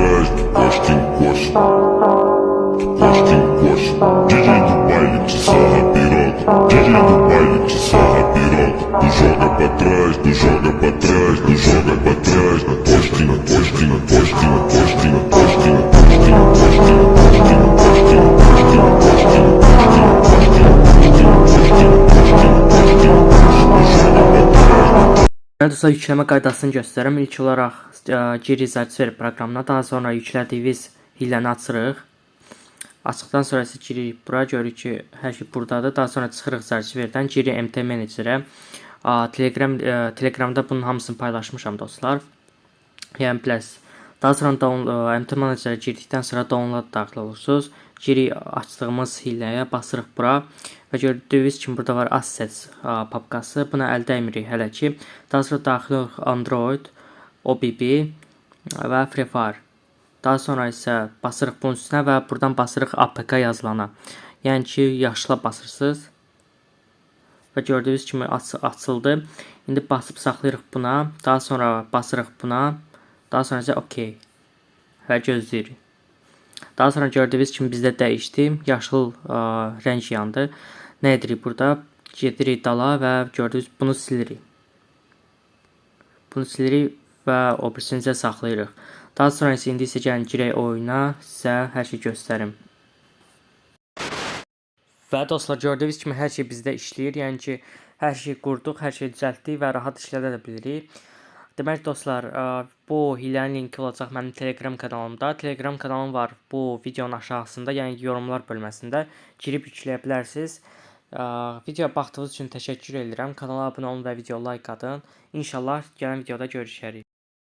trás, de costa em costa. De costa em costa. DJ do baile te sarra piroca. DJ do baile te sarra piroca. Tu joga pra trás, tu joga pra trás. Mən dostlar yükleme qaydasını göstərəm. İlk olaraq giririk Zatsver proqramına, daha sonra yüklədiyiniz hilləni açırıq. Açıqdan sonra isə giririk bura, görürük ki, hər şey burdadır. Daha sonra çıxırıq Zatsverdən, giririk MT Managerə. Ə, Telegram Telegramda bunun hamısını paylaşmışam dostlar. Yəni bilərsiniz. Daha sonra down, MT Managerə girdikdən sonra download daxil olursunuz. Giririk açdığımız hilləyə, basırıq bura və gördüyünüz kimi burada var assets ə, papkası. Buna əl dəymirik hələ ki. Daha sonra daxil oluruq Android, OBB və Free Fire. Daha sonra isə basırıq bunun üstünə və buradan basırıq APK yazılana. Yəni ki, yaşla basırsınız və gördüyünüz kimi aç açıldı. İndi basıb saxlayırıq buna, daha sonra basırıq buna, daha sonra isə OK və gözləyirik. Daha sonra gördüyünüz kimi bizdə dəyişdi. Yaşıl ə, rəng yandı. Nə edirik burada? Gedirik dala və gördüyünüz bunu silirik. Bunu silirik və o birisini isə saxlayırıq. Daha sonra isə indi isə gəlin girək oyuna, sizə hər şey göstərim. Və dostlar gördüyünüz kimi hər şey bizdə işləyir. Yəni ki, hər şey qurduq, hər şey düzəltdik və rahat işlədə də bilirik. Demək dostlar, ə, bu hilənin linki olacaq mənim Telegram kanalımda. Telegram kanalım var bu videonun aşağısında, yəni yorumlar bölməsində girib yükləyə bilərsiniz. Videoya baxdığınız üçün təşəkkür edirəm. Kanala abunə olun və video like atın. İnşallah gələn videoda görüşərik.